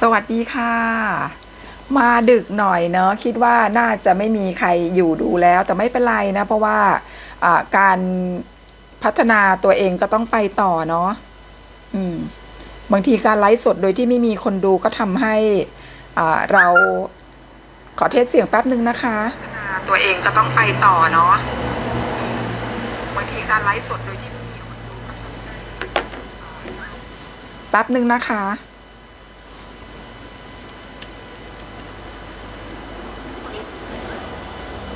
สวัสดีค่ะ มาดึกหน่อยเนอะคิดว่าน่าจะไม่มีใครอยู่ดูแล้ว แต่ไม่เป็นไรนะ เพราะว่าการพัฒนาตัวเองก็ต้องไปต่อเนาะบางทีการไลฟ์สดโดยที่ไม่มีคนดูก็ทำให้เราขอเทสเสียงแป๊บนึงนะคะพัฒนาตัวเองก็ต้องไปต่อเนาะบางทีการไลฟ์สดโดยที่ไม่มีคนดูแป๊บนึงนะคะ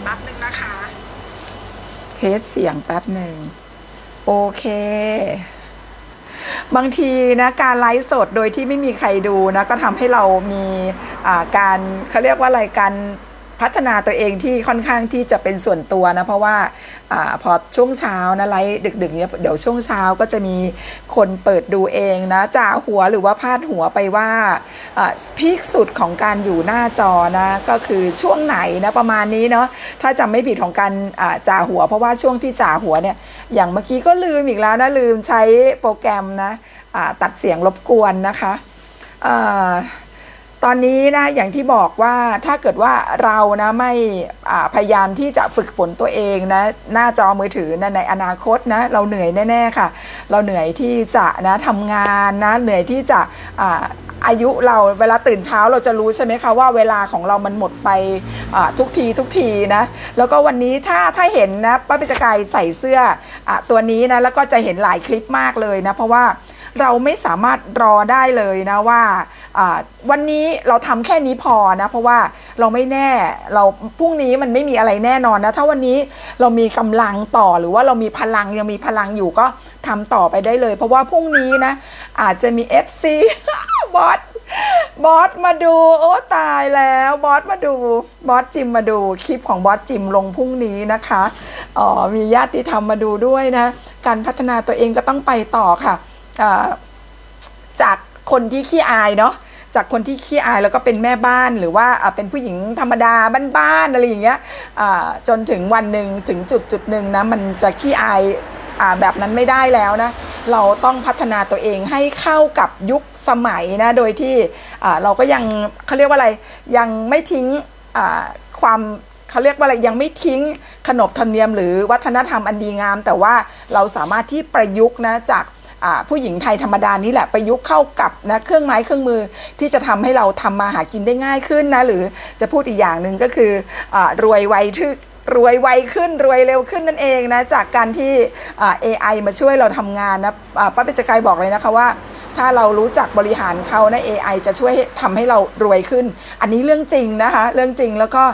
แป๊บห นะคะ เทสเสียงแป๊บหนึ่ง โอเค บางทีนะการไลฟ์สดโดยที่ไม่มีใครดูนะ ก็ทำให้เรามีการเขาเรียกว่าอะไรการ พัฒนาตัวเองที่ค่อนข้างที่จะเป็นส่วนตัวนะ เพราะว่าอพอช่วงเช้านะไลฟ์ดึกๆเนี่ยเดี๋ยวช่วงเช้าก็จะมีคนเปิดดูเองนะจ่าหัวหรือว่าพาดหัวไปว่าพีคสุดของการอยู่หน้าจอนะก็คือช่วงไหนนะประมาณนี้เนาะถ้าจำไม่ผิดของการจ่าหัว เพราะว่าช่วงที่จ่าหัวเนี่ยอย่างเมื่อกี้ก็ลืมอีกแล้วนะลืมใช้โปรแกรมนะตัดเสียงรบกวนนะคะ ตอนนี้นะอย่างที่บอกว่าถ้าเกิดว่าเรานะไม่พยายามที่จะฝึกฝนตัวเองนะหน้าจอมือถือนะในอนาคตนะเราเหนื่อยแน่ๆค่ะ เราเหนื่อยที่จะนะทำงานนะเหนื่อยที่จะอายุเราเวลาตื่นเช้าเราจะรู้ใช่ไหมคะว่าเวลาของเรามันหมดไปทุกทีทุกทีนะแล้วก็วันนี้ถ้าถ้าเห็นนะป้าปิจกายใส่เสื้ออตัวนี้นะแล้วก็จะเห็นหลายคลิปมากเลยนะเพราะว่าเราไม่สามารถรอได้เลยนะว่า วันนี้เราทำแค่นี้พอนะ เพราะว่าเราไม่แน่เราพรุ่งนี้มันไม่มีอะไรแน่นอนนะ ถ้าวันนี้เรามีกำลังต่อหรือว่าเรามีพลังยังมีพลังอยู่ก็ทำต่อไปได้เลย เพราะว่าพรุ่งนี้นะ อาจจะมี FC บอสบอสมาดูโอ้ตายแล้วบอสมาดูบอสจิมมาดูคลิปของบอสจิมลงพรุ่งนี้นะคะอ๋อมีญาติธรรมมาดูด้วยนะ การพัฒนาตัวเองก็ต้องไปต่อค่ะจาก คนที่ขี้อายเนาะจากคนที่ขี้อายแล้วก็เป็นแม่บ้านหรือว่าเป็นผู้หญิงธรรมดาบ้านๆอะไรอย่างเงี้ยจนถึงวันหนึ่งถึงจุดจุดหนึ่งนะมันจะขี้อายอแบบนั้นไม่ได้แล้วนะเราต้องพัฒนาตัวเองให้เข้ากับยุคสมัยนะโดยที่เราก็ยังเขาเรียกว่าอะไรยังไม่ทิ้งความเขาเรียกว่าอะไรยังไม่ทิ้งขนบธรรมเนียม หรือวัฒนธรรมอันดีงาม แต่ว่าเราสามารถที่ประยุกต์นะจาก ผู้หญิงไทยธรรมดานี่แหละประยุกต์เข้ากับนะเครื่องไม้เครื่องมือที่จะทำให้เราทำมาหากินได้ง่ายขึ้นนะหรือจะพูดอีกอย่างหนึ่งก็คืออรวยไวทึกรวยไวขึ้นรวยเร็วขึ้นนั่นเองนะจากการที่ AI มาช่วยเราทำงานนะป้าเปญจกายบอกเลยนะคะว่า ถ้าเรารู้จักบริหารเขานะ AI จะช่วยทำให้เรารวยขึ้น อันนี้เรื่องจริงนะคะเรื่องจริงแล้วก็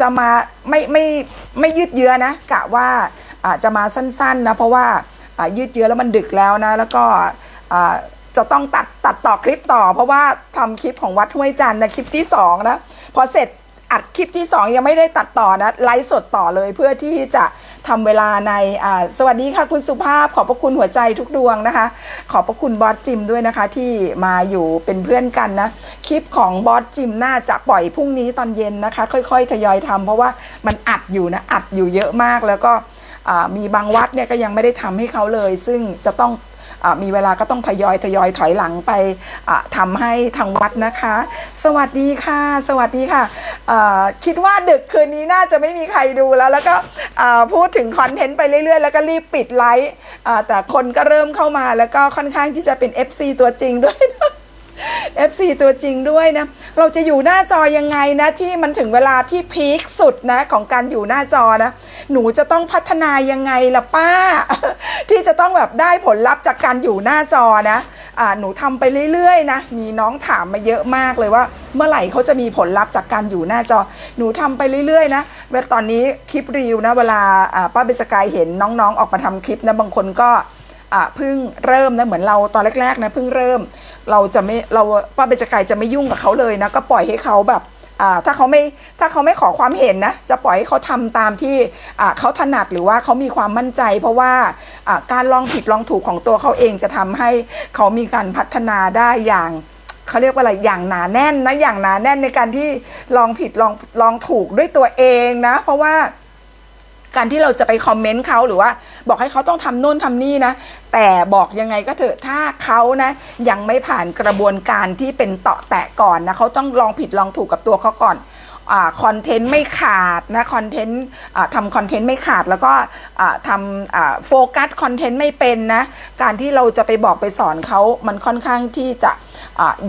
จะมาไม่ไม่ไม่ยืดเยื้อนะกะว่าจะมาสั้นๆนะเพราะว่า ยืดเยื้อแล้วมันดึกแล้วนะ แล้วก็จะต้องตัดตัดต่อคลิปต่อ เพราะว่าทำคลิปของวัดห้วยจันนะคลิปที่2นะพอเสร็จอัดคลิปที่ 2 ยังไม่ได้ตัดต่อนะไลฟ์สดต่อเลยเพื่อที่จะทำเวลาในสวัสดีค่ะคุณสุภาพ ขอบพระคุณหัวใจทุกดวงนะคะ ขอบพระคุณบอสจิมด้วยนะคะ ที่มาอยู่เป็นเพื่อนกันนะคลิปของบอสจิมน่าจะปล่อยพรุ่งนี้ตอนเย็นนะคะ ค่อย ๆ ทยอยทำเพราะว่ามันอัดอยู่นะอัดอยู่เยอะมากแล้วก็ มีบางวัดเนี่ยก็ยังไม่ได้ทำให้เขาเลย ซึ่งจะต้องอมีเวลาก็ต้องทยอยทยอยถอยหลังไปอ่าทำให้ทางวัดนะคะ สวัสดีค่ะ สวัสดีค่ะ คิดว่าดึกคืนนี้น่าจะไม่มีใครดูแล้ว แล้วก็พูดถึงคอนเทนต์ไปเรื่อยๆ แล้วก็รีบปิดไลฟ์แต่คนก็เริ่มเข้ามาแล้วก็ค่อนข้างที่จะเป็น FC ตัวจริงด้วย FC ตัวจริงด้วยนะ เราจะอยู่หน้าจอยังไงนะ ที่มันถึงเวลาที่พีคสุดนะ ของการอยู่หน้าจอนะ หนูจะต้องพัฒนายังไงล่ะป้า ที่จะต้องแบบได้ผลลัพธ์จากการอยู่หน้าจอนะอหนูทำไปเรื่อยๆนะ มีน้องถามมาเยอะมากเลยว่า เมื่อไหร่เขาจะมีผลลัพธ์จากการอยู่หน้าจอ หนูทำไปเรื่อยๆนะเวลาตอนนี้คลิปรีวนะ เวลาป้าเบญจกายเห็นน้องๆออกมาทำคลิปนะบางคนก็ เพิ่งเริ่มนะเหมือนเราตอนแรกๆนะเพิ่งเริ่ม เราจะไม่เราป้าเบญจกายจะไม่ยุ่งกับเขาเลยนะก็ปล่อยให้เขาแบบถ้าเขาไม่ถ้าเขาไม่ขอความเห็นนะจะปล่อยให้เขาทำตามที่เขาถนัดหรือว่าเขามีความมั่นใจ เพราะว่าอ่าการลองผิดลองถูกของตัวเขาเองจะทำให้เขามีการพัฒนาได้อย่างเขาเรียกว่าอะไรอย่างหนาแน่นนะอย่างหนาแน่นในการที่ลองผิดลองลองถูกด้วยตัวเองนะ เพราะว่า การที่เราจะไปคอมเมนต์เขาหรือว่า บอกให้เขาต้องทำโน่นทำนี่นะ แต่บอกยังไงก็เถอะถ้าเขานะ ยังไม่ผ่านกระบวนการที่เป็นเตาะแตะก่อนนะเขาต้องลองผิดลองถูกกับตัวเขาก่อนคอนเทนต์ไม่ขาดนะคอนเทนต์ทำคอนเทนต์ไม่ขาดแล้วก็ทำโฟกัสคอนเทนต์ไม่เป็นนะ การที่เราจะไปบอกไปสอนเขามันค่อนข้างที่จะ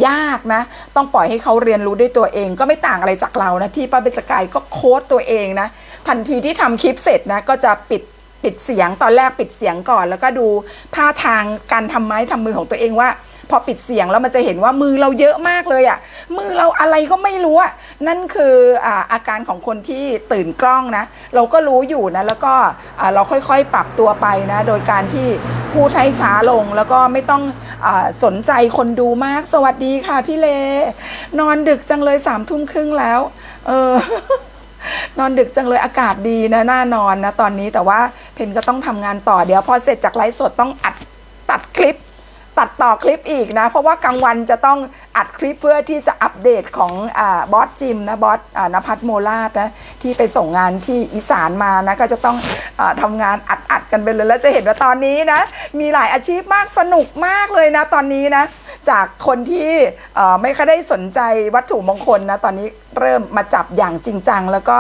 ยากนะ ต้องปล่อยให้เขาเรียนรู้ด้วยตัวเอง ก็ไม่ต่างอะไรจากเรานะ ที่ป้าเบญจกายก็โค้ดตัวเองนะ ทันทีที่ทำคลิปเสร็จนะก็จะปิดปิดเสียงตอนแรกปิดเสียงก่อน แล้วก็ดูท่าทางการทำไม้ทำมือของตัวเองว่า พอปิดเสียงแล้วมันจะเห็นว่ามือเราเยอะมากเลยอะ่ะมือเราอะไรก็ไม่รู้อะนั่นคืออาอาการของคนที่ตื่นกล้องนะ เราก็รู้อยู่นะแล้วก็อ่าเราค่อยๆปรับตัวไปนะโดยการที่พูดให้ช้าลงแล้วก็ไม่ต้องอาสนใจคนดูมากสวัสดีค่ะพี่เล นอนดึกจังเลยสามทุ่มครึ่งแล้ว เออ นอนดึกจังเลยอากาศดีนะน่านอนนะตอนนี้แต่ว่าเพนก็ต้องทำงานต่อเดี๋ยวพอเสร็จจากไลฟ์สดต้องอัดตัดคลิป ตัดต่อคลิปอีกนะ เพราะว่ากลางวันจะต้องอัดคลิปเพื่อที่จะอัปเดตของอบอสจิมนะบอสอนภัทรโมลาดนะที่ไปส่งงานที่อีสานมานะก็จะต้องอทำงานอัดอัดกันไปเลยแล้วจะเห็นว่าตอนนี้นะมีหลายอาชีพมากสนุกมากเลยนะตอนนี้นะ จากคนที่ไม่ค่อยได้สนใจวัตถุมงคลนะตอนนี้เริ่มมาจับอย่างจริงจังแล้วก็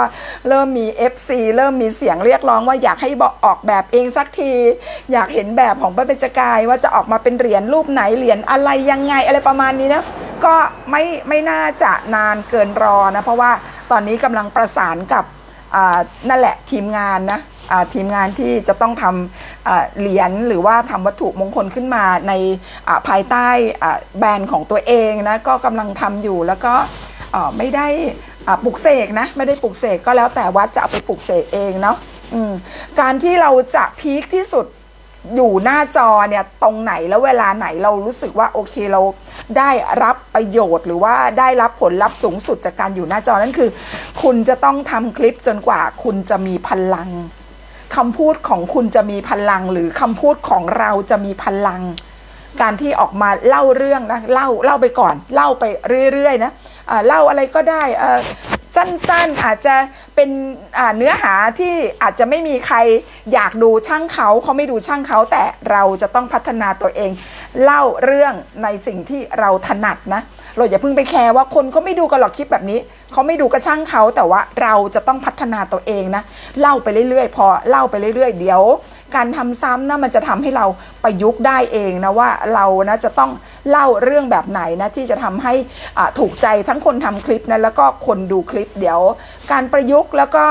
เริ่มมี FC เริ่มมีเสียงเรียกร้องว่าอยากให้บอกออกแบบเองสักที อยากเห็นแบบของพระเบญจกาย ว่าจะออกมาเป็นเหรียญรูปไหนเหรียญอะไรยังไงอะไรประมาณนี้นะก็ไม่ไม่น่าจะนานเกินรอนะเพราะว่าตอนนี้กำลังประสานกับนั่นแหละทีมงานนะ ทีมงานที่จะต้องทำเหรียญหรือว่าทำวัตถุมงคลขึ้นมาในภายใต้แบรนด์ของตัวเองนะก็กำลังทำอยู่แล้วก็ไม่ได้ปลุกเสกนะไม่ได้ปลุกเสกก็แล้วแต่วัดจะเอาไปปลุกเสกเองเนาะการที่เราจะพีคที่สุดอยู่หน้าจอเนี่ยตรงไหนแล้วเวลาไหนเรารู้สึกว่าโอเคเราได้รับประโยชน์ หรือว่าได้รับผลลัพธ์สูงสุดจากการอยู่หน้าจอนั่นคือ คุณจะต้องทำคลิปจนกว่าคุณจะมีพลัง คำพูดของคุณจะมีพลัง หรือคำพูดของเราจะมีพลัง การที่ออกมาเล่าเรื่องนะเล่าเล่าไปก่อน เล่าไปเรื่อยๆนะเล่าอะไรก็ได้สั้นๆอาจจะเป็นเนื้อหาที่อาจจะไม่มีใครอยากดูช่างเขาเขาไม่ดูช่างเขา แต่เราจะต้องพัฒนาตัวเอง เล่าเรื่องในสิ่งที่เราถนัดนะเราอย่าเพิ่งไปแคร์ว่าคนเขาไม่ดูกันหรอกคลิปแบบนี้ เขาไม่ดูก็ช่างเขาแต่ว่าเราจะต้องพัฒนาตัวเองนะเล่าไปเรื่อยๆ พอเล่าไปเรื่อยๆ เดี๋ยว การทำซ้ำนะมันจะทำให้เราประยุกต์ได้เองนะว่าเรานะจะต้องเล่าเรื่องแบบไหนนะที่จะทำให้อ่าถูกใจทั้งคนทำคลิปนะแล้วก็คนดูคลิปเดี๋ยว การประยุกต์แล้วก็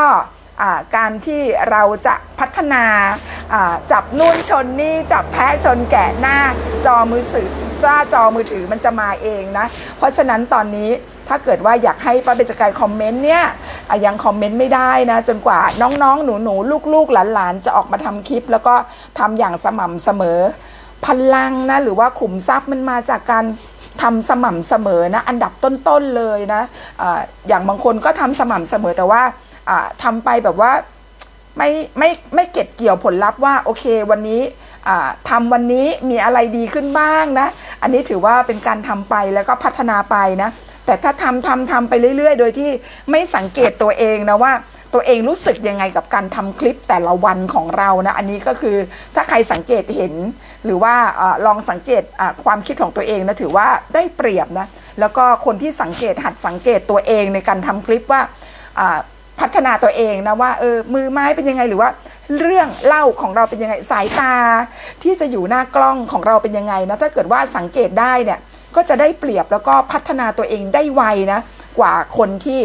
การที่เราจะพัฒนาอ่าจับนู่นชนนี่จับแพะชนแกะหน้าจอมือถือจ้าจอมือถือมันจะมาเองนะ เพราะฉะนั้นตอนนี้ ถ้าเกิดว่าอยากให้ป้าเบญจกายคอมเมนต์เนี่ยยังคอมเมนต์ไม่ได้นะ จนกว่าน้องๆ หนูๆ ลูกๆ หลานๆ จะออกมาทำคลิป แล้วก็ทำอย่างสม่ำเสมอ พลังนะหรือว่าขุมทรัพย์มันมาจากการทำสม่ำเสมอนะ อันดับต้นๆ เลยนะอาอย่างบางคนก็ทำสม่ำเสมอแต่ว่าอ่าทำไปแบบว่าไม่ไม่ไม่เก็บเกี่ยวผลลัพธ์ว่าโอเควันนี้ทำวันนี้มีอะไรดีขึ้นบ้างนะ อันนี้ถือว่าเป็นการทำไปแล้วก็พัฒนาไปนะ แต่ถ้าทำทำทำไปเรื่อย ๆ โดยที่ไม่สังเกตตัวเองนะว่าตัวเองรู้สึกยังไงกับการทำคลิปแต่ละวันของเรานะอันนี้ก็คือถ้าใครสังเกตเห็น หรือว่าอลองสังเกตความคิดของตัวเองนะถือว่าได้เปรียบนะแล้วก็คนที่สังเกตหัดสังเกตตัวเองในการทำคลิปว่าพัฒนาตัวเองนะว่าเออมือไม้เป็นยังไงหรือว่า เรื่องเล่าของเราเป็นยังไงสายตา ที่จะอยู่หน้ากล้องของเราเป็นยังไงนะถ้าเกิดว่าสังเกตได้เนี่ย ก็จะได้เปรียบแล้วก็พัฒนาตัวเองได้ไวนะกว่าคนที่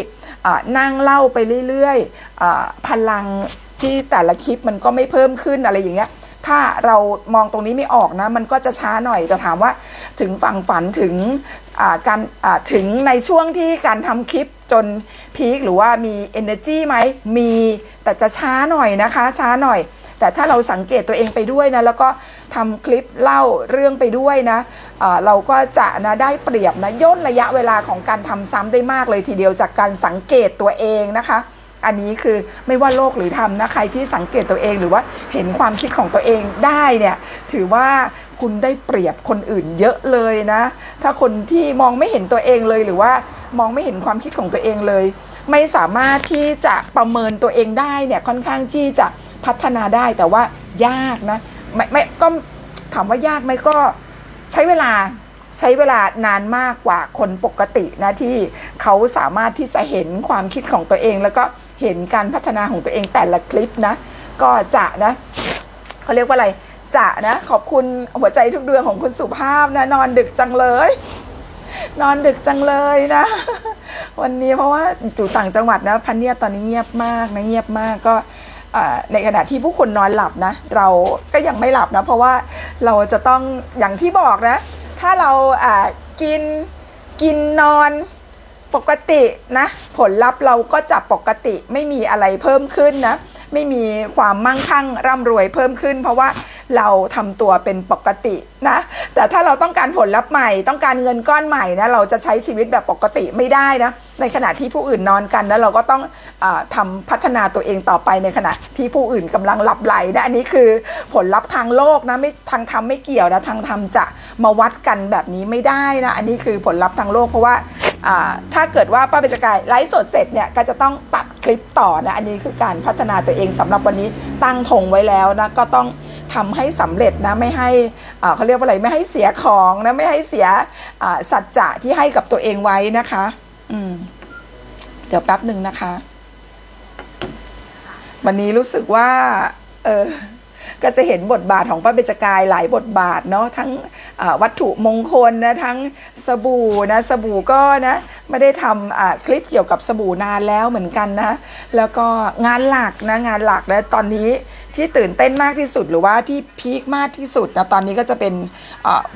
นั่งเล่าไปเรื่อยๆพลังที่แต่ละคลิปมันก็ไม่เพิ่มขึ้นอะไรอย่างเงี้ยถ้าเรามองตรงนี้ไม่ออกนะ มันก็จะช้าหน่อยแต่ถามว่าถึงฝั่งฝันถึงการถึงในช่วงที่การทำคลิปจนพีคหรือว่ามี energy ไหมมีแต่จะช้าหน่อยนะคะ ช้าหน่อย แต่ถ้าเราสังเกตตัวเองไปด้วยนะ แล้วก็ ทำคลิปเล่าเรื่องไปด้วยนะอ่าเราก็จะนะได้เปรียบนะย่นระยะเวลาของการทำซ้ำได้มากเลยทีเดียวจากการสังเกตตัวเองนะคะอันนี้คือไม่ว่าโลกหรือธรรมนะใครที่สังเกตตัวเองหรือว่าเห็นความคิดของตัวเองได้เนี่ยถือว่าคุณได้เปรียบคนอื่นเยอะเลยนะ ถ้าคนที่มองไม่เห็นตัวเองเลยหรือว่ามองไม่เห็นความคิดของตัวเองเลย ไม่สามารถที่จะประเมินตัวเองได้เนี่ยค่อนข้างที่จะพัฒนาได้แต่ว่ายากนะ ไม่ไม่ก็ถามว่ายากไหมก็ใช้เวลาใช้เวลานานมากกว่าคนปกตินะที่เขาสามารถที่จะเห็นความคิดของตัวเอง แล้วก็เห็นการพัฒนาของตัวเองแต่ละคลิปนะ ก็จะนะเขาเรียกว่าอะไรจะนะขอบคุณหัวใจทุกดวงของคุณสุภาพนะ นอนดึกจังเลย นอนดึกจังเลยนะ วันนี้เพราะว่าอยู่ต่างจังหวัดนะพันเนียตอนนี้เงียบมากนะเงียบมากก็ ในขณะที่ผู้คนนอนหลับนะ เราก็ยังไม่หลับนะ เพราะว่าเราจะต้องอย่างที่บอกนะ ถ้าเราอ่ากินกินนอนปกตินะ ผลลัพธ์เราก็จะปกติไม่มีอะไรเพิ่มขึ้นนะ ไม่มีความมั่งคั่งร่ำรวยเพิ่มขึ้น เพราะว่า เราทำตัวเป็นปกตินะ แต่ถ้าเราต้องการผลลัพธ์ใหม่ ต้องการเงินก้อนใหม่นะ เราจะใช้ชีวิตแบบปกติไม่ได้นะ ในขณะที่ผู้อื่นนอนกันนะเราก็ต้องอาทำพัฒนาตัวเองต่อไปในขณะที่ผู้อื่นกำลังหลับไหลนะ อันนี้คือผลลัพธ์ทางโลกนะ ไม่ทางธรรมไม่เกี่ยวนะ ทางธรรมจะมาวัดกันแบบนี้ไม่ได้นะ อันนี้คือผลลัพธ์ทางโลกเพราะว่าถ้าเกิดว่าป้าเบญจกายไลฟ์สดเสร็จเนี่ยก็จะต้องตัดคลิปต่อนะ อันนี้คือการพัฒนาตัวเองสำหรับวันนี้ตั้งธงไว้แล้วนะ ก็ต้อง ทำให้สำเร็จนะไม่ให้เขาเรียกว่าอะไรไม่ให้เสียของนะไม่ให้เสียสัจจะที่ให้กับตัวเองไว้นะคะ อืม เดี๋ยวแป๊บหนึ่งนะคะ วันนี้รู้สึกว่า เออก็จะเห็นบทบาทของป้าเบญจกายหลายบทบาทเนาะทั้งวัตถุมงคลนะทั้งสบู่นะสบู่ก็นะไม่ได้ทำคลิปเกี่ยวกับสบู่นานแล้วเหมือนกันนะ แล้วก็งานหลักนะงานหลักนะตอนนี้ ที่ตื่นเต้นมากที่สุดหรือว่าที่พีคมากที่สุดนะตอนนี้ก็จะเป็น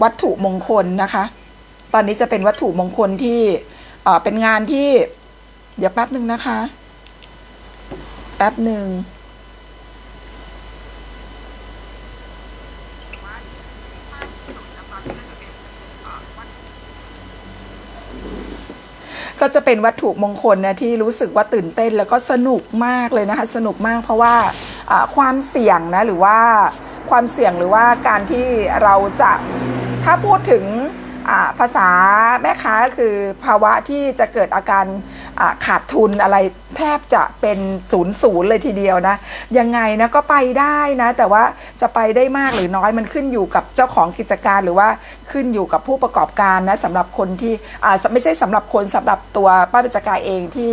วัตถุมงคลนะคะ ตอนนี้จะเป็นวัตถุมงคลที่เป็นงานที่ เดี๋ยวแป๊บหนึ่งนะคะ แป๊บหนึ่งก็จะเป็นวัตถุมงคลนะที่รู้สึกว่าตื่นเต้นแล้วก็สนุกมากเลยนะคะ สนุกมากเพราะว่า ความเสี่ยงนะหรือว่าความเสี่ยงหรือว่าการที่เราจะถ้าพูดถึงภาษาแม่ค้าคือภาวะที่จะเกิดอาการขาดทุนอะไร แทบจะเป็นศูนย์ศูนย์เลยทีเดียวนะ ยังไงนะก็ไปได้นะ แต่ว่าจะไปได้มากหรือน้อยมันขึ้นอยู่กับเจ้าของกิจการหรือว่าขึ้นอยู่กับผู้ประกอบการนะสำหรับคนที่อ่าไม่ใช่สำหรับคนสำหรับตัวป้าเบญจกายเองที่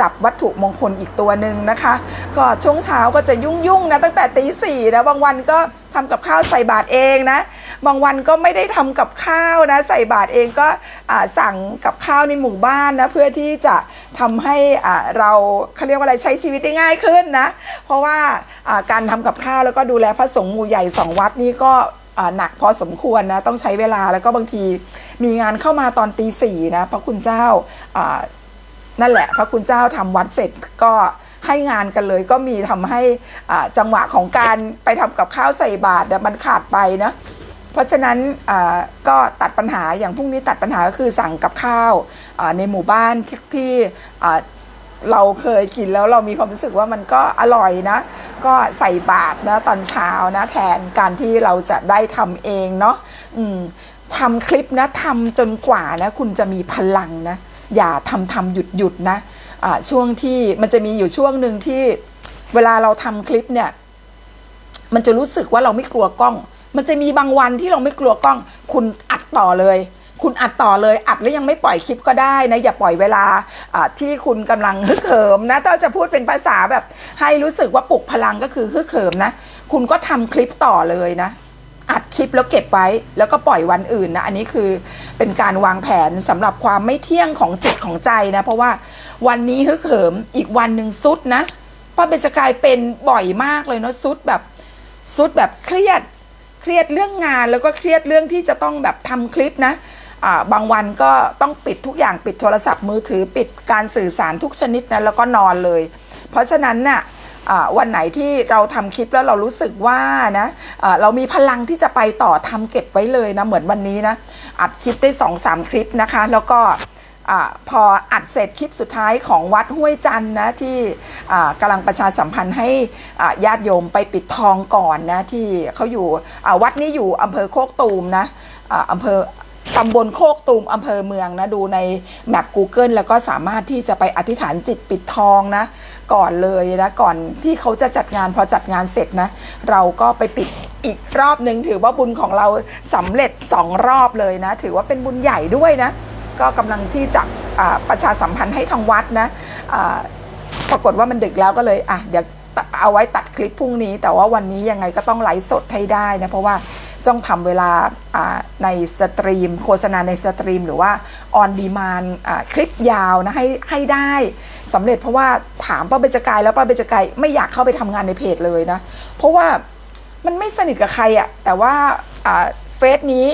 จับวัตถุมงคลอีกตัวหนึ่งนะคะ ก็ช่วงเช้าก็จะยุ่งๆนะตั้งแต่ตีสี่นะบางวันก็ทำกับข้าวใส่บาตรเองนะ บางวันก็ไม่ได้ทำกับข้าวนะ ใส่บาตรเองก็สั่งกับข้าวในหมู่บ้านนะเพื่อที่จะทำให้เราเขาเรียกว่าอะไรใช้ชีวิตได้ง่ายขึ้นนะ เพราะว่าการทำกับข้าวแล้วก็ดูแลพระสงฆ์หมู่ใหญ่สองวัดนี่ก็หนักพอสมควรนะต้องใช้เวลาแล้วก็บางทีมีงานเข้ามาตอนตีสี่นะพระคุณเจ้านั่นแหละ พระคุณเจ้าทำวัดเสร็จก็ให้งานกันเลยก็มีทำให้จังหวะของการไปทำกับข้าวใส่บาตรมันขาดไปนะ เพราะฉะนั้นก็ตัดปัญหาอย่างพรุ่งนี้ตัดปัญหาก็คือสั่งกับข้าวในหมู่บ้านที่เราเคยกินแล้วเรามีความรู้สึกว่ามันก็อร่อยนะ ก็ใส่บาตรนะตอนเช้านะแทนการที่เราจะได้ทำเองเนาะทำคลิปนะทำจนกว่านะคุณจะมีพลังนะ อย่าทำทำหยุดหยุดนะอ่าช่วงที่มันจะมีอยู่ช่วงหนึ่งที่เวลาเราทำคลิปเนี่ย มันจะรู้สึกว่าเราไม่กลัวกล้อง มันจะมีบางวันที่เราไม่กลัวกล้อง คุณอัดต่อเลย คุณอัดต่อเลยอัดแล้วยังไม่ปล่อยคลิปก็ได้นะอย่าปล่อยเวลาที่คุณกำลังฮึกเหิมนะถ้าจะพูดเป็นภาษาแบบให้รู้สึกว่าปลุกพลังก็คือฮึกเหิมนะ คุณก็ทำคลิปต่อเลยนะอัดคลิปแล้วเก็บไว้แล้วก็ปล่อยวันอื่นนะ อันนี้คือเป็นการวางแผนสำหรับความไม่เที่ยงของจิตของใจนะ เพราะว่าวันนี้ฮึกเหิมอีกวันหนึ่งสุดนะป้าเบญจกายเป็นบ่อยมากเลยเนาะสุดแบบสุดแบบเครียด เครียดเรื่องงานแล้วก็เครียดเรื่องที่จะต้องแบบทำคลิปนะบางวันก็ต้องปิดทุกอย่างปิดโทรศัพท์มือถือปิดการสื่อสารทุกชนิดนะแล้วก็นอนเลย เพราะฉะนั้นน่ะอ่าวันไหนที่เราทำคลิปแล้วเรารู้สึกว่านะอ่าเรามีพลังที่จะไปต่อทำเก็บไว้เลยนะเหมือนวันนี้นะอัดคลิปได้สองสามคลิปนะคะ แล้วก็ อพออัดเสร็จคลิปสุดท้ายของวัดห้วยจันทนะที่กำลังประชาสัมพันธ์ให้ญาติโยมไปปิดทองก่อนนะที่เขาอยู่วัดนี้อยู่อำเภอโคกตูมนะอ่าอำเภอตำบลโคกตูมอำเภอเมืองนะดูในแมป Google แล้วก็สามารถที่จะไปอธิษฐานจิตปิดทองนะ ก่อนเลยนะ ก่อนที่เขาจะจัดงานพอจัดงานเสร็จนะ เราก็ไปปิดอีกรอบหนึ่งถือว่าบุญของเราสำเร็จสองรอบเลยนะ ถือว่าเป็นบุญใหญ่ด้วยนะ ก็กำลังที่จะประชาสัมพันธ์ให้ทางวัดนะปรากฏว่ามันดึกแล้วก็เลยอะเดี๋ยวเอาไว้ตัดคลิปพรุ่งนี้ แต่ว่าวันนี้ยังไงก็ต้องไลฟ์สดให้ได้นะเพราะว่าต้องทำเวลาในสตรีม โฆษณาในสตรีม หรือว่าออนดีมานคลิปยาวนะให้ให้ได้สำเร็จเพราะว่าถามป้าเบญจกายแล้วป้าเบญจกายไม่อยากเข้าไปทำงานในเพจเลยนะ เพราะว่ามันไม่สนิทกับใครอะแต่ว่าเฟซนี้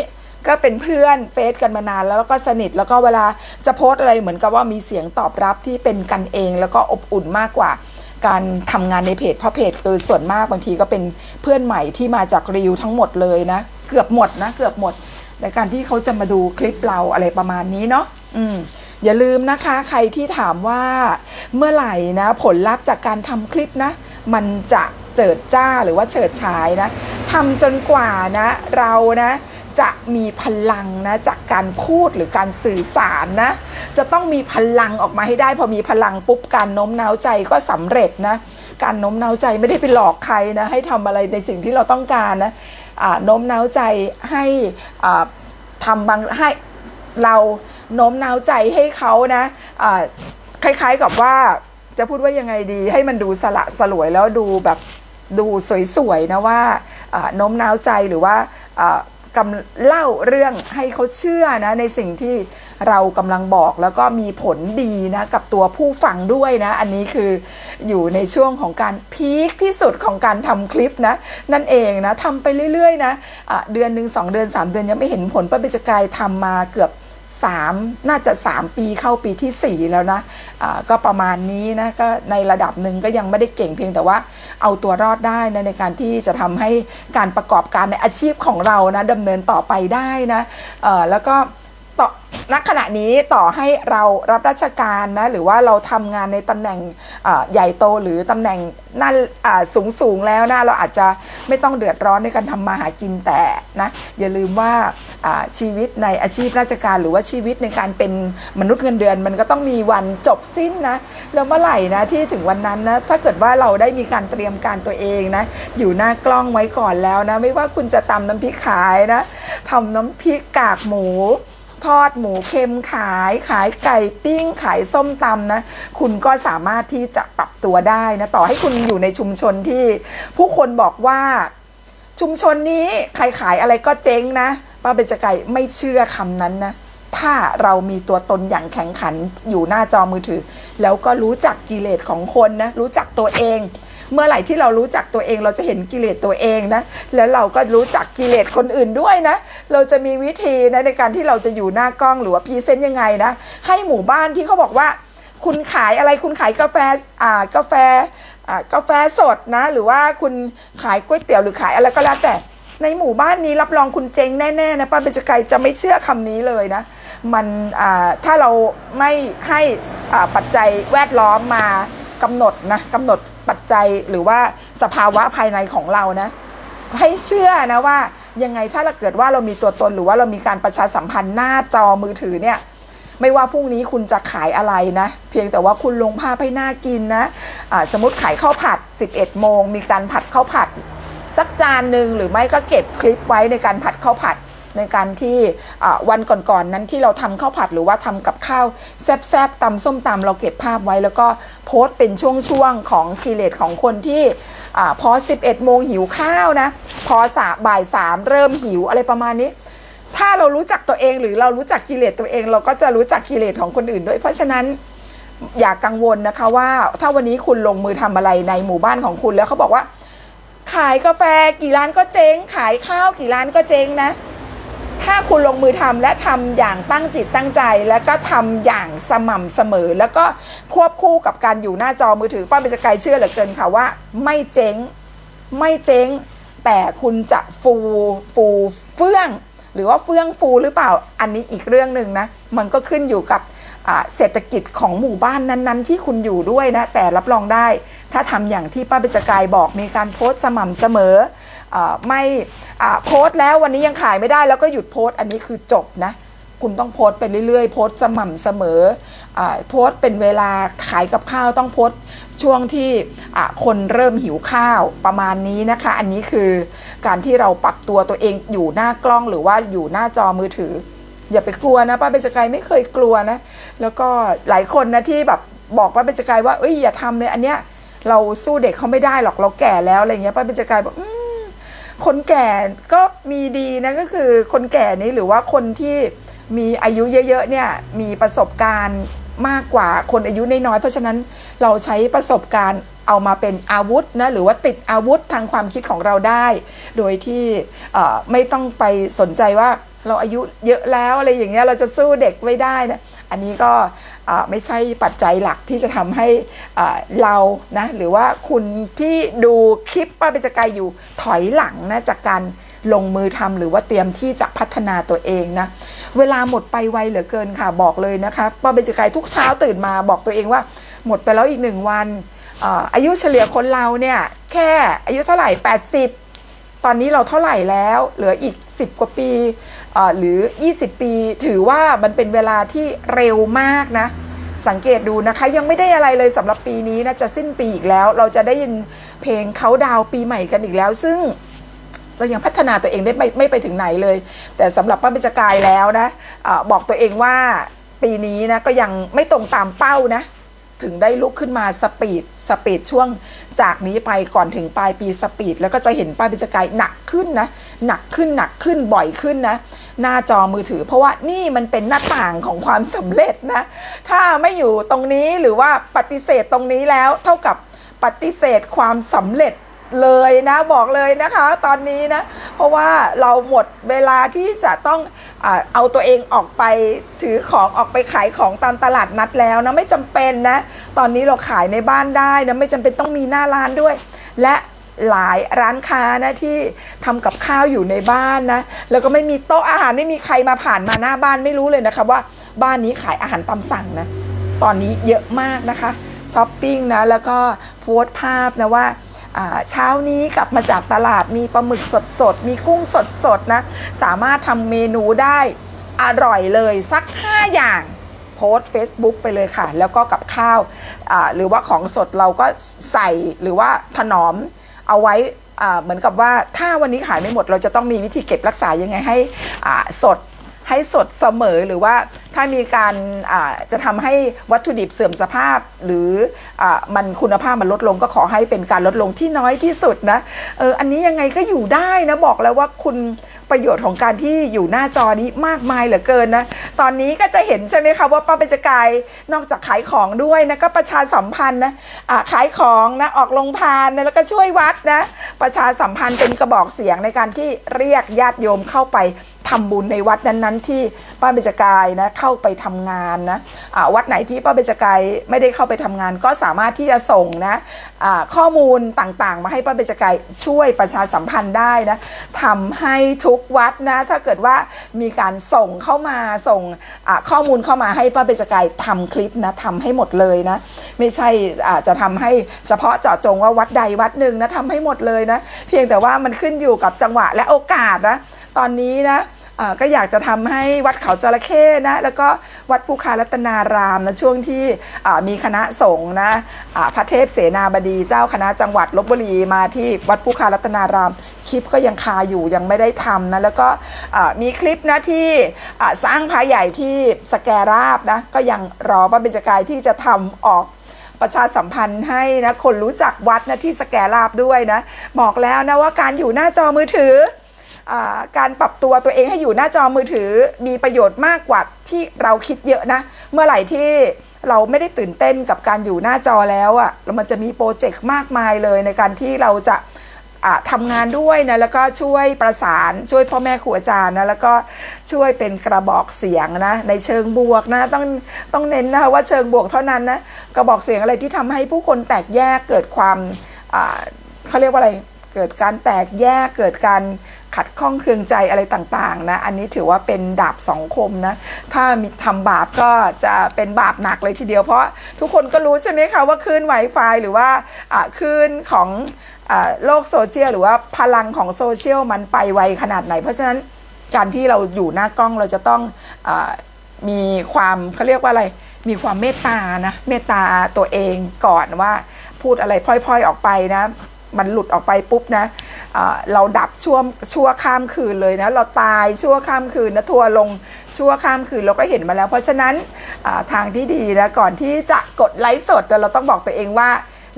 ก็เป็นเพื่อนเฟซกันมานานแล้วแล้วก็สนิทแล้วก็เวลาจะโพสอะไรเหมือนกับว่ามีเสียงตอบรับที่เป็นกันเอง แล้วก็อบอุ่นมากกว่า การทำงานในเพจเพราะเพจคือส่วนมากบางทีก็เป็นเพื่อนใหม่ที่มาจากรีวทั้งหมดเลยนะ เกือบหมดนะ เกือบหมดในการที่เขาจะมาดูคลิปเราอะไรประมาณนี้เนาะอืมอย่าลืมนะคะใครที่ถามว่าเมื่อไหร่นะ ผลลัพธ์จากการทำคลิปนะ มันจะเจิดจ้าหรือว่าเฉิดฉายนะทำจนกว่านะ เรานะ จะมีพลังนะจากการพูดหรือการสื่อสารนะจะต้องมีพลังออกมาให้ได้ พอมีพลังปุ๊บการโน้มน้าวใจก็สำเร็จนะการโน้มน้าวใจไม่ได้ไปหลอกใครนะให้ทำอะไรในสิ่งที่เราต้องการนะโน้มน้าวใจให้ทำบางให้เราโน้มน้าวใจให้เขานะอ่าคล้ายๆกับว่าจะพูดว่ายังไงดี ให้มันดูสละสลวยแล้วดูแบบดูสวยๆนะว่าโน้มน้าวใจหรือว่า กำเล่าเรื่องให้เขาเชื่อนะในสิ่งที่เรากำลังบอกแล้วก็มีผลดีนะกับตัวผู้ฟังด้วยนะ อันนี้คืออยู่ในช่วงของการพีคที่สุดของการทำคลิปนะ นั่นเองนะทำไปเรื่อยๆนะะเดือนหนึ่งสองเดือนสามเดือนยังไม่เห็นผลประเบจกายทำมาเกือบ 3 น่าจะ 3 ปีเข้าปีที่ 4 แล้วนะะก็ประมาณนี้นะก็ในระดับหนึ่งก็ยังไม่ได้เก่งเพียงแต่ว่าเอาตัวรอดได้นะในการที่จะทำให้การประกอบการในอาชีพของเรานะดำเนินต่อไปได้นะแล้วก็ ณขณะนี้ต่อให้เรารับราชการนะหรือว่าเราทำงานในตำแหน่งใหญ่โตหรือตำแหน่งนั่นสูงสูงแล้วนะเราอาจจะไม่ต้องเดือดร้อนในการทำมาหากินแต่นะอย่าลืมว่าอ่าชีวิตในอาชีพราชการ หรือว่าชีวิตในการเป็นมนุษย์เงินเดือน มันก็ต้องมีวันจบสิ้นนะแล้วเมื่อไหร่นะที่ถึงวันนั้นนะถ้าเกิดว่าเราได้มีการเตรียมการตัวเองนะอยู่หน้ากล้องไว้ก่อนแล้วนะไม่ว่าคุณจะตำน้ำพริกขายนะทำน้ำพริกกากหมู ทอดหมูเค็มขาย ขายไก่ปิ้ง ขายส้มตำนะ คุณก็สามารถที่จะปรับตัวได้นะ ต่อให้คุณอยู่ในชุมชนที่ ผู้คนบอกว่าชุมชนนี้ใครขายอะไรก็เจ๊งนะป้าเบญจไก่ไม่เชื่อคำนั้นนะถ้าเรามีตัวตนอย่างแข็งขันอยู่หน้าจอมือถือ แล้วก็รู้จักกิเลสของคนนะ รู้จักตัวเอง เมื่อไหร่ที่เรารู้จักตัวเอง เราจะเห็นกิเลสตัวเองนะ แล้วเราก็รู้จักกิเลสคนอื่นด้วยนะ เราจะมีวิธีนะในการที่เราจะอยู่หน้ากล้องหรือว่าพรีเซนต์ยังไงนะ ให้หมู่บ้านที่เขาบอกว่า คุณขายอะไรคุณขายกาแฟอ่ากาแฟอ่ากาแฟสดนะ หรือว่าคุณขายก๋วยเตี๋ยวหรือขายอะไรก็แล้วแต่ในหมู่บ้านนี้รับรองคุณเจ๊งแน่ๆนะป้าเบญจไกรจะไม่เชื่อคำนี้เลยนะ มันอ่าถ้าเราไม่ให้อ่าปัจจัยแวดล้อมมากำหนดนะกำหนด ปัจจัยหรือว่าสภาวะภายในของเรานะ ให้เชื่อนะว่ายังไงถ้าเราเกิดว่าเรามีตัวตนหรือว่าเรามีการประชาสัมพันธ์หน้าจอมือถือเนี่ยไม่ว่าพรุ่งนี้คุณจะขายอะไรนะ เพียงแต่ว่าคุณลงภาพให้น่ากินนะอ่าสมมติขายข้าวผัด 11 โมง มีการผัดข้าวผัด สักจานหนึ่งหรือไม่ก็เก็บคลิปไว้ในการผัดข้าวผัด ในการที่วันก่อนๆนั้นที่เราทำข้าวผัดหรือว่าทำกับข้าวแซบๆตำส้มตำเราเก็บภาพไว้ แล้วก็โพสต์เป็นช่วงๆของคีเลตของคนที่อพอ 11 โมงหิวข้าวนะ พอสาบ่ายสามเริ่มหิวอะไรประมาณนี้ ถ้าเรารู้จักตัวเองหรือเรารู้จักกิเลสตัวเอง เราก็จะรู้จักกิเลสของคนอื่นด้วย เพราะฉะนั้นอย่ากกังวลนะคะว่าถ้าวันนี้คุณลงมือทำอะไรในหมู่บ้านของคุณแล้วเขาบอกว่า ขายกาแฟกี่ร้านก็เจ๊ง ขายข้าวกี่ร้านก็เจ๊งนะ ถ้าคุณลงมือทำและทำอย่างตั้งจิตตั้งใจ แล้วก็ทำอย่างสม่ำเสมอ แล้วก็ควบคู่กับการอยู่หน้าจอมือถือป้าเป็นจะไกลเชื่อเหลือเกินค่ะว่า ไม่เจ๊ง ไม่เจ๊ง แต่คุณจะฟูฟูเฟื่อง หรือว่าเฟื่องฟูหรือเปล่าอันนี้อีกเรื่องหนึ่งนะ มันก็ขึ้นอยู่กับเศรษฐกิจของหมู่บ้านนั้น ๆ ที่คุณอยู่ด้วยนะ แต่รับรองได้ ถ้าทำอย่างที่ป้าเบญจกายบอกมีการโพสต์สม่ำเสมอ ไม่โพสต์แล้ววันนี้ยังขายไม่ได้แล้วก็หยุดโพสต์อันนี้คือจบนะ คุณต้องโพสต์ไปเรื่อยๆ โพสต์สม่ำเสมออโพสต์เป็นเวลาขายกับข้าวต้องโพสต์ช่วงที่คนเริ่มหิวข้าวประมาณนี้นะคะ อันนี้คือการที่เราปรับตัวตัวเองอยู่หน้ากล้องหรือว่าอยู่หน้าจอมือถือ อย่าไปกลัวนะป้าเบญจกายไม่เคยกลัวนะ แล้วก็หลายคนนะที่แบบบอกป้าเบญจกายว่าเอ้ยอย่าทำเลยอันเนี้ยเราสู้เด็กเขาไม่ได้หรอกเราแก่แล้วอะไรเงี้ยป้าเบญจกายบอกอืม คนแก่ก็มีดีนะก็คือคนแก่นี้หรือว่าคนที่มีอายุเยอะๆเนี่ยมีประสบการณ์มากกว่าคนอายุน้อยๆเพราะฉะนั้นเราใช้ประสบการณ์เอามาเป็นอาวุธนะหรือว่าติดอาวุธทางความคิดของเราได้ โดยที่ไม่ต้องไปสนใจว่าเราอายุเยอะแล้วอะไรอย่างเงี้ยเราจะสู้เด็กไม่ได้นะ อันนี้ก็ไม่ใช่ปัจจัยหลักที่จะทำให้เรานะหรือว่าคุณที่ดูคลิปป้าเบญจกายอยู่ถอยหลังนะจากการลงมือทำหรือว่าเตรียมที่จะพัฒนาตัวเองนะเวลาหมดไปไวเหลือเกินค่ะบอกเลยนะคะป้าเบญจกายทุกเช้าตื่นมาบอกตัวเองว่าหมดไปแล้วอีกหนึ่งวันออายุเฉลี่ยคนเราเนี่ยแค่อายุเท่าไหร่ 80 ตอนนี้เราเท่าไหร่แล้ว เหลืออีก 10 กว่าปี หรือ 20 ปี ถือว่ามันเป็นเวลาที่เร็วมากนะ สังเกตดูนะคะ ยังไม่ได้อะไรเลยสำหรับปีนี้นะจะสิ้นปีอีกแล้ว เราจะได้ยินเพลงเขาดาวปีใหม่กันอีกแล้ว ซึ่งเรายังพัฒนาตัวเองได้ไม่ไม่ไปถึงไหนเลย แต่สำหรับป้าเบญจกายแล้วนะอาบอกตัวเองว่าปีนี้นะก็ยังไม่ตรงตามเป้านะถึงได้ลุกขึ้นมาสปีดสปีดช่วงจากนี้ไปก่อนถึงปลายปีสปีดแล้วก็จะเห็นป้าเบญจกายหนักขึ้นนะหนักขึ้นหนักขึ้นบ่อยขึ้นนะ หน้าจอมือถือ เพราะว่านี่มันเป็นหน้าต่างของความสำเร็จนะ ถ้าไม่อยู่ตรงนี้หรือว่าปฏิเสธตรงนี้แล้ว เท่ากับปฏิเสธความสำเร็จเลยนะบอกเลยนะคะตอนนี้นะ เพราะว่าเราหมดเวลาที่จะต้องอเอาตัวเองออกไปถือของออกไปขายของตามตลาดนัดแล้วนะไม่จำเป็นนะ ตอนนี้เราขายในบ้านได้นะไม่จำเป็นต้องมีหน้าร้านด้วย และ หลายร้านค้านะที่ทำกับข้าวอยู่ในบ้านนะ แล้วก็ไม่มีโต๊ะอาหารไม่มีใครมาผ่านมาหน้าบ้านไม่รู้เลยนะคะว่าบ้านนี้ขายอาหารตามสั่งนะ ตอนนี้เยอะมากนะคะช้อปปิ้งนะแล้วก็โพสต์ภาพนะว่าเช้านี้กลับมาจากตลาดมีปลาหมึกสดๆมีกุ้งสดๆนะ สามารถทำเมนูได้อร่อยเลยสัก 5 อย่างโพสต์ Facebook ไปเลยค่ะ แล้วก็กับข้าวหรือว่าของสดเราก็ใส่หรือว่าถนอม เอาไว้เหมือนกับว่าถ้าวันนี้ขายไม่หมดเราจะต้องมีวิธีเก็บรักษายังไงให้สดให้สดเสมอหรือว่าถ้ามีการจะทำให้วัตถุดิบเสื่อมสภาพ หรืออมันคุณภาพมันลดลงก็ขอให้เป็นการลดลงที่น้อยที่สุดนะเอออันนี้ยังไงก็อยู่ได้นะบอกแล้วว่าคุณประโยชน์ของการที่อยู่หน้าจอนี้มากมายเหลือเกินนะตอนนี้ก็จะเห็นใช่ไหมคะว่าป้าเบญจกายนอกจากขายของด้วยนะก็ประชาสัมพันธ์นะอ่าขายของนะออกลงทานนะแล้วก็ช่วยวัดนะประชาสัมพันธ์เป็นกระบอกเสียงในการที่เรียกญาติโยมเข้าไปทำบุญในวัดนั้น ๆ ที่ป้าเบญจกายนะเข้าไปทำงานนะอ่าวัดไหนที่ป้าเบญจกายไม่ได้เข้าไปทำงาน ก็สามารถที่จะส่งนะอ่าข้อมูลต่างๆ มาให้ป้าเบญจกายช่วยประชาสัมพันธ์ได้นะทำให้ทุกวัดนะถ้าเกิดว่ามีการส่งเข้ามาส่งข้อมูลเข้ามาให้ป้าเบญจกายทำคลิปนะทำให้หมดเลยนะไม่ใช่อาจะทำให้เฉพาะเจาะจงว่าวัดใดวัดหนึ่งนะทำให้หมดเลยนะเพียงแต่ว่ามันขึ้นอยู่กับจังหวะและโอกาสนะตอนนี้นะ ก็อยากจะทำให้วัดเขาจระเข้นะแล้วก็วัดภูคารัตนารามนะช่วงที่มีคณะสงฆ์นะพระเทพเสนาบดีเจ้าคณะจังหวัดลบบุรีมาที่วัดภูคารัตนาราม คลิปก็ยังคาอยู่ยังไม่ได้ทำนะแล้วก็มีคลิปนะที่สร้างพระใหญ่ที่สแกราบนะก็ยังรอพระเบญจกายที่จะทำออกประชาสัมพันธ์ให้นะคนรู้จักวัดนะที่สแกลาบด้วยนะบอกแล้วนะว่าการอยู่หน้าจอมือถือ การปรับตัวตัวเองให้อยู่หน้าจอมือถือมีประโยชน์มากกว่าที่เราคิดเยอะนะ เมื่อไหร่ที่เราไม่ได้ตื่นเต้นกับการอยู่หน้าจอแล้วอะ่ะแล้วมันจะมีโปรเจกต์มากมายเลยในการที่เราจะอ่าทำงานด้วยนะแล้วก็ช่วยประสานช่วยพ่อแม่ครูอาจารย์นะแล้วก็ช่วยเป็นกระบอกเสียงนะในเชิงบวกนะต้องต้องเน้นนะว่าเชิงบวกเท่านั้นนะกระบอกเสียงอะไรที่ทำให้ผู้คนแตกแยกเกิดความเขาเรียกว่าอะไรเกิดการแตกแยกเกิดการ ขัดข้องเคืองใจอะไรต่างๆนะอันนี้ถือว่าเป็นดาบสองคมนะถ้ามีทำบาปก็จะเป็นบาปหนักเลยทีเดียวเพราะทุกคนก็รู้ใช่ไหมคะว่าคลื่น Wi-Fi หรือว่าคลื่นของอโลกโซเชียลหรือว่าพลังของโซเชียลมันไปไวขนาดไหน เพราะฉะนั้นการที่เราอยู่หน้ากล้องเราจะต้องอมีความเขาเรียกว่าอะไรมีความเมตตานะเมตตาตัวเองก่อนว่าพูดอะไรพล่อย ๆออกไปนะ มันหลุดออกไปปุ๊บนะเราดับชั่วชั่วข้ามคืนเลยนะเราตายชั่วข้ามคืนนะทัวลงชั่วข้ามคืนเราก็เห็นมาแล้ว เพราะฉะนั้นทางที่ดีนะก่อนที่จะกดไลฟ์สดเราต้องบอกตัวเองว่า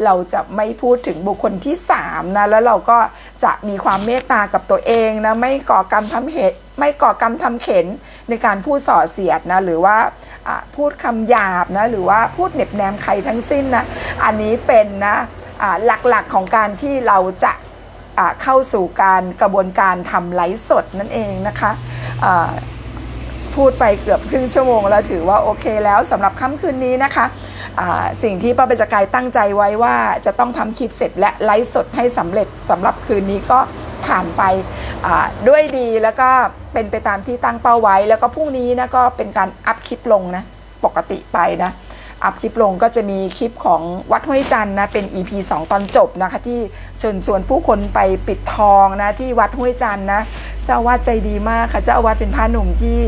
เราจะไม่พูดถึงบุคคลที่3นะแล้วเราก็จะมีความเมตตากับตัวเองนะไม่ก่อกรรมทำเหตุไม่ก่อกรรมทำเข็นในการพูดส่อเสียดนะหรือว่าพูดคำหยาบนะหรือว่าพูดเหน็บแนมใครทั้งสิ้นนะอันนี้เป็นนะ หลักๆของการที่เราจะเข้าสู่การกระบวนการทำไลฟ์สดนั่นเองนะคะพูดไปเกือบครึ่งชั่วโมงแล้วถือว่าโอเคแล้วสำหรับค่ำคืนนี้นะคะสิ่งที่ป้าเบญจกายตั้งใจไว้ว่าจะต้องทำคลิปเสร็จและไลฟ์สดให้สำเร็จสำหรับคืนนี้ก็ผ่านไปด้วยดีแล้วก็เป็นไปตามที่ตั้งเป้าไว้ แล้วก็พรุ่งนี้นะก็เป็นการอัพคลิปลงนะปกติไปนะ อัพคลิปลงก็จะมีคลิปของวัดห้วยจันนะเป็น EP 2 ตอนจบนะคะ ที่เชิญชวนผู้คนไปปิดทองนะที่วัดห้วยจันนะเจ้าอาวาดใจดีมากค่ะเจ้าอาวาดเป็นพระหนุ่มที่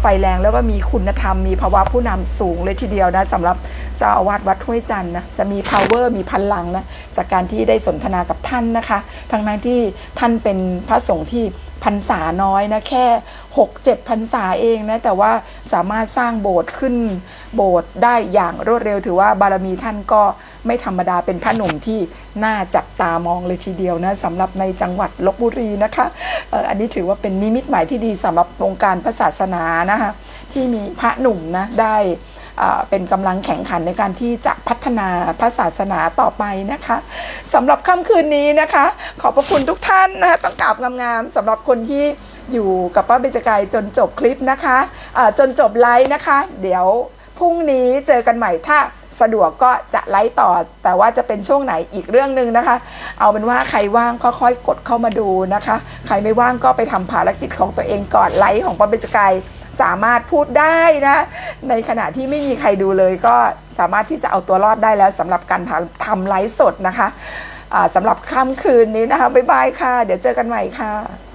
ไฟแรงแล้วก็มีคุณธรรมมีภาวะผู้นำสูงเลยทีเดียวนะสำหรับเจ้าอาวาสวัดห้วยจันนะจะมี power มีพลังนะจากการที่ได้สนทนากับท่านนะคะ ทั้งนั้นที่ท่านเป็นพระสงฆ์ที่ พรรษาน้อยนะแค่6-7พรรษาเองนะแต่ว่าสามารถสร้างโบสถ์ขึ้นโบสถ์ได้อย่างรวดเร็วถือว่าบารมีท่านก็ไม่ธรรมดาเป็นพระหนุ่มที่น่าจับตามองเลยทีเดียวนะสำหรับในจังหวัดลบบุรีนะคะอออันนี้ถือว่าเป็นนิมิตหมายที่ดีสำหรับวงการพระศาสนานะคะที่มีพระหนุ่มนะได้ เป็นกำลังแข่งขันในการที่จะพัฒนาพระศาสนาต่อไปนะคะสำหรับค่ำคืนนี้นะคะ ขอบพระคุณทุกท่านนะคะต้องกราบงามๆสำหรับคนที่อยู่กับป้าเบญจกายจนจบคลิปนะคะอ่าจนจบไลฟ์นะคะ เดี๋ยวพรุ่งนี้เจอกันใหม่ถ้าสะดวกก็จะไลฟ์ต่อ แต่ว่าจะเป็นช่วงไหนอีกเรื่องหนึ่งนะคะ เอาเป็นว่าใครว่างก็ค่อยกดเข้ามาดูนะคะ ใครไม่ว่างก็ไปทำภารกิจของตัวเองก่อนไลฟ์ของป้าเบญจกาย สามารถพูดได้นะ ในขณะที่ไม่มีใครดูเลย ก็สามารถที่จะเอาตัวรอดได้แล้วสำหรับการทำไลฟ์สดนะคะะสำหรับค่ำคืนนี้นะคะบ๊ายบายค่ะ เดี๋ยวเจอกันใหม่ค่ะ